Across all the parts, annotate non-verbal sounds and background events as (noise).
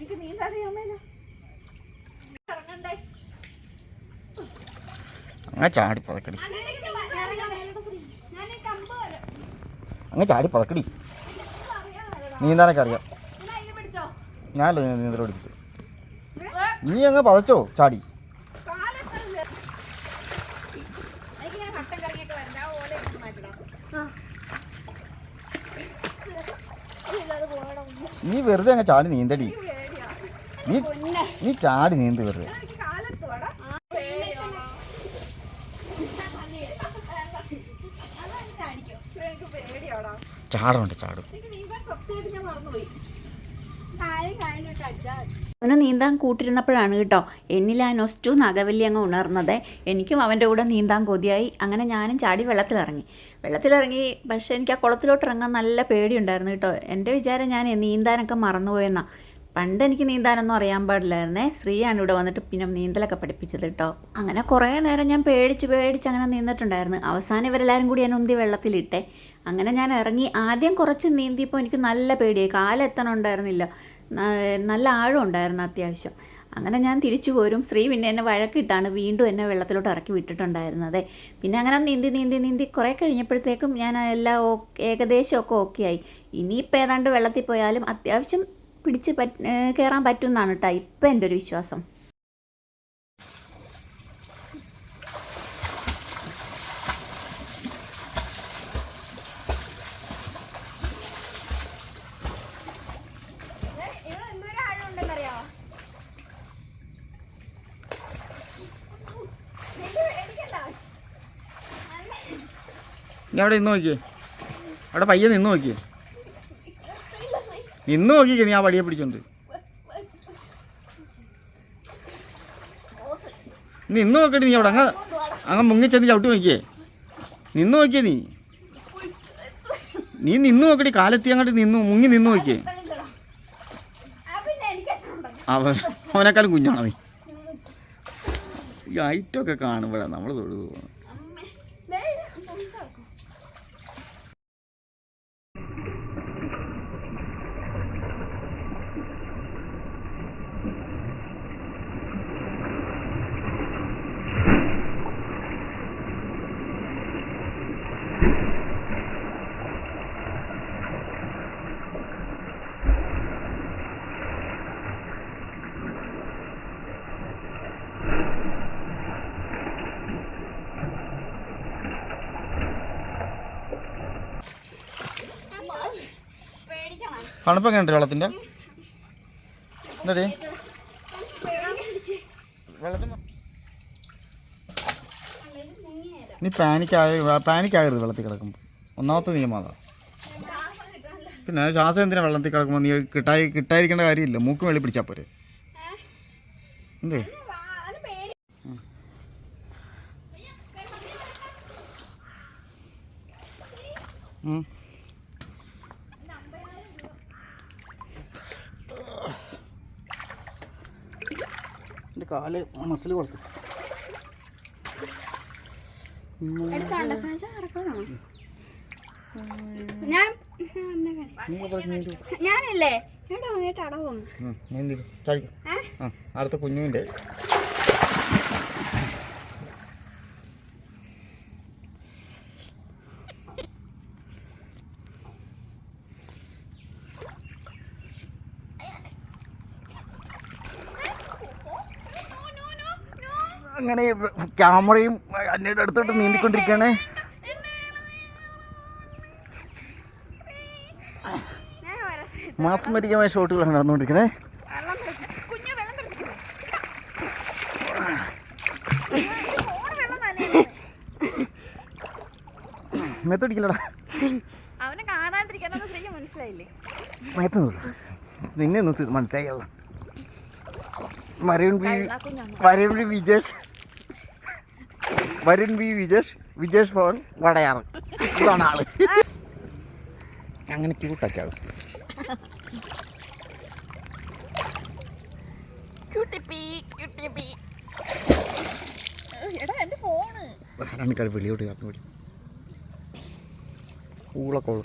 എനിക്ക് നീന്തറിയാമല്ലോ ഇറങ്ങണ്ടേ അങ്ങ് ചാടി പതക്കടി. അങ്ങ് ചാടി പതക്കടി. നീന്താനൊക്കെ അറിയാം. ഞാനല്ലേ നീന്തൽ പഠിപ്പിച്ചു നീ അങ്ങ് പതച്ചോ ചാടി. നീ വെറുതെ അങ്ങ് ചാടി നീന്തടി. നീ നീ ചാടി നീന്തി പേടിയാടാ ചാടുണ്ട് ചാടും. അവന് നീന്താൻ കൂട്ടിരുന്നപ്പോഴാണ് കേട്ടോ എന്നിൽ ആ നൊസ്റ്റു നഗവല്ലി അങ്ങ് ഉണർന്നത്. എനിക്കും അവന്റെ കൂടെ നീന്താൻ കൊതിയായി. അങ്ങനെ ഞാനും ചാടി വെള്ളത്തിലിറങ്ങി. വെള്ളത്തിലിറങ്ങി പക്ഷേ എനിക്ക് ആ കുളത്തിലോട്ട് ഇറങ്ങാൻ നല്ല പേടിയുണ്ടായിരുന്നു കേട്ടോ. എന്റെ വിചാരം ഞാൻ നീന്താനൊക്കെ മറന്നുപോയെന്നാ. പണ്ട് എനിക്ക് നീന്താനൊന്നും അറിയാൻ പാടില്ലായിരുന്നേ. ശ്രീയാണ് ഇവിടെ വന്നിട്ട് പിന്നെ നീന്തലൊക്കെ പഠിപ്പിച്ചത് കേട്ടോ അങ്ങനെ കുറേ നേരം ഞാൻ പേടിച്ച് പേടിച്ച് അങ്ങനെ നീന്തിട്ടുണ്ടായിരുന്നു. അവസാനം ഇവരെല്ലാവരും കൂടി ഞാൻ ഉന്തി വെള്ളത്തിലിട്ടെ. അങ്ങനെ ഞാൻ ഇറങ്ങി. ആദ്യം കുറച്ച് നീന്തിയപ്പോൾ എനിക്ക് നല്ല പേടിയായി. കാലെത്തണമുണ്ടായിരുന്നില്ല നല്ല ആഴം ഉണ്ടായിരുന്നു അത്യാവശ്യം. അങ്ങനെ ഞാൻ തിരിച്ചു പോരും. ശ്രീ പിന്നെ എന്നെ വഴക്കിട്ടാണ് വീണ്ടും എന്നെ വെള്ളത്തിലോട്ട് ഇറക്കി വിട്ടിട്ടുണ്ടായിരുന്നത്. പിന്നെ അങ്ങനെ നീന്തി നീന്തി നീന്തി കുറേ കഴിഞ്ഞപ്പോഴത്തേക്കും ഞാൻ എല്ലാം ഏകദേശമൊക്കെ ഓക്കെ ആയി ഇനിയിപ്പോൾ ഏതാണ്ട് വെള്ളത്തിൽ പോയാലും അത്യാവശ്യം പിടിച്ച് കയറാൻ പറ്റുമെന്നാണ് കേട്ടോ ഇപ്പം എന്റെ ഒരു വിശ്വാസം അവിടെ നിന്ന് നോക്കിയേ. അവിടെ പയ്യെ നിന്ന് നോക്കിയേ. നിന്ന് നോക്കിക്കേ നീ ആ വടിയെ പിടിച്ചോണ്ട്. നിന്ന് നോക്കട്ടെ നീ അവിടെ അങ്ങ് അങ്ങ് മുങ്ങിച്ചെന്ന് ചവിട്ടി നോക്കിയേ. നിന്ന് നോക്കിയേ നീ. നീ നിന്ന് നോക്കടി കാലെത്തി അങ്ങോട്ട് നിന്നു മുങ്ങി നിന്ന് നോക്കിയേ. അവൻ അവനേക്കാളും കുഞ്ഞാണോ നീ. ഈ ഐറ്റമൊക്കെ കാണുമ്പോഴാണ് നമ്മൾ തൊഴുതു പോകുന്നത്. തണുപ്പൊക്കെ ഉണ്ട് വെള്ളത്തിന്റെ നീ പാനിക്കായ പാനിക്കാകരുത് വെള്ളത്തിൽ കിടക്കുമ്പോൾ ഒന്നാമത്തെ നിയമം അതാ. പിന്നെ ശ്വാസം എന്തിനാ വെള്ളത്തിൽ കിടക്കുമ്പോൾ നീ കിട്ടായി കിട്ടായിരിക്കേണ്ട കാര്യമില്ല. മൂക്ക് വെളി പിടിച്ചാൽ പോരെ. എന്തേ? അത് കാൽ മസിൽ നീന്തു ഞാനല്ലേ? അടുത്ത കുഞ്ഞുവിന്റെ. അങ്ങനെ ക്യാമറയും അന്നയുടെ അടുത്തോട്ട് നീന്തിക്കൊണ്ടിരിക്കുകയാണ്. മാസ്മരികമായ ഷോട്ടുകളാണ് നടന്നുകൊണ്ടിരിക്കണേ. മെത്തടിക്കില്ലടാ അവനെ കാണാണ്ടിരിക്കാനൊന്നും ശരിക്കും മനസ്സിലായില്ലേ? മയത്തുന്നില്ല നിന്നെ നിർത്തി മനസ്സിലായില്ല V Varun V Vijesh. Varun V Vijesh Vijesh phone Vadayar. ഇതാണ് ആൾ. അങ്ങനെ ക്യൂട്ടൊക്കെ ആൾ. ക്യൂട്ടിപ്പി ക്യൂട്ടിപ്പി എടാ എന്റെ ഫോണ്. ആരാണ് കളി വെളിയോട്ട് കാട്ടി പിടി ഊളക്കോൾ.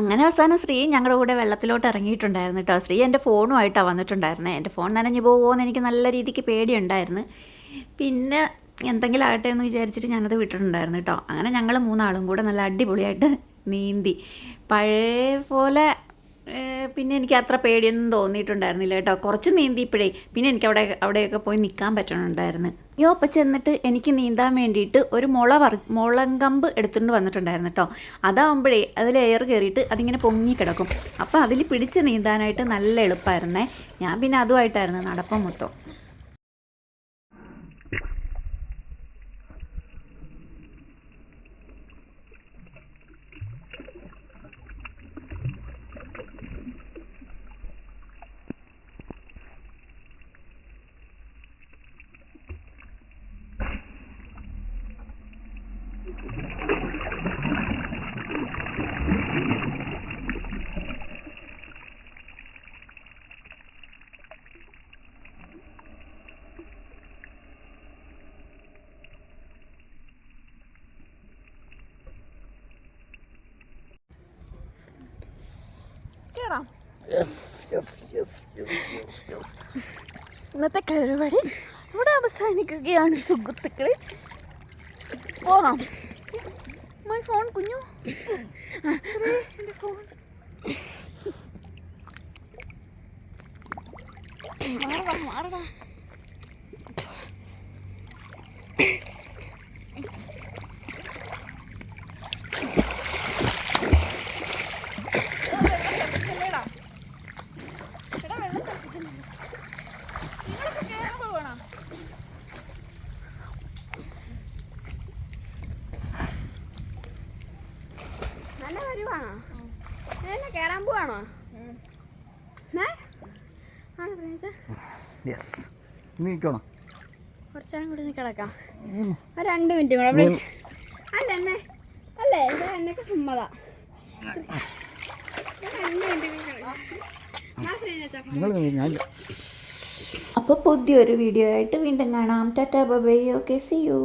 അങ്ങനെ അവസാനം ശ്രീ ഞങ്ങളുടെ കൂടെ വെള്ളത്തിലോട്ട് ഇറങ്ങിയിട്ടുണ്ടായിരുന്നു കേട്ടോ ശ്രീ എന്റെ ഫോണുമായിട്ടാണ് വന്നിട്ടുണ്ടായിരുന്നത് എന്റെ ഫോൺ നനഞ്ഞു പോകുമോയെന്ന് എനിക്ക് നല്ല രീതിക്ക് പേടിയുണ്ടായിരുന്നു. പിന്നെ എന്തെങ്കിലും ആകട്ടെ എന്ന് വിചാരിച്ചിട്ട് ഞാനത് വിട്ടിട്ടുണ്ടായിരുന്നു കേട്ടോ അങ്ങനെ ഞങ്ങൾ മൂന്നാളും കൂടെ നല്ല അടിപൊളിയായിട്ട് നീന്തി. പഴയ പോലെ പിന്നെ എനിക്ക് അത്ര പേടിയൊന്നും തോന്നിയിട്ടുണ്ടായിരുന്നില്ല കേട്ടോ. കുറച്ച് നീന്തിയപ്പോഴേ പിന്നെ എനിക്ക് അവിടെ അവിടെയൊക്കെ പോയി നിൽക്കാൻ പറ്റണുണ്ടായിരുന്നു. യോ അപ്പം ചെന്നിട്ട് എനിക്ക് നീന്താൻ വേണ്ടിയിട്ട് ഒരു മുള പറ മുളങ്കമ്പ് എടുത്തുകൊണ്ട് വന്നിട്ടുണ്ടായിരുന്നു കേട്ടോ. അതാവുമ്പോഴേ അതിൽ എയർ കയറിയിട്ട് അതിങ്ങനെ പൊങ്ങി കിടക്കും. അപ്പോൾ അതിൽ പിടിച്ച് നീന്താനായിട്ട് നല്ല എളുപ്പമായിരുന്നേ ഞാൻ പിന്നെ അതുമായിട്ടായിരുന്നു നടപ്പം മൊത്തം. യെസ് ഇന്നത്തെ പരിപാടി ഇവിടെ അവസാനിക്കുകയാണ് സുഹൃത്തുക്കളെ. പോകാം. മൈ ഫോൺ കുഞ്ഞു. (laughs) ഫോൺ മാറടാ മാറടാ നല്ല വരുവാണോ എന്നെ കയറാൻ പോവാണോ? യെസ് നീക്കണം? കുറച്ചേരം കൂടി ഒന്ന് കിടക്കാം. രണ്ട് മിനിറ്റ് കൂടെ പ്ലീസ് അല്ല എന്നെ അല്ലേ ഇത് എന്നൊക്കെ സമ്മതാ അപ്പോൾ പുതിയൊരു വീഡിയോ ആയിട്ട് വീണ്ടും കാണാം. Tata bye okay see you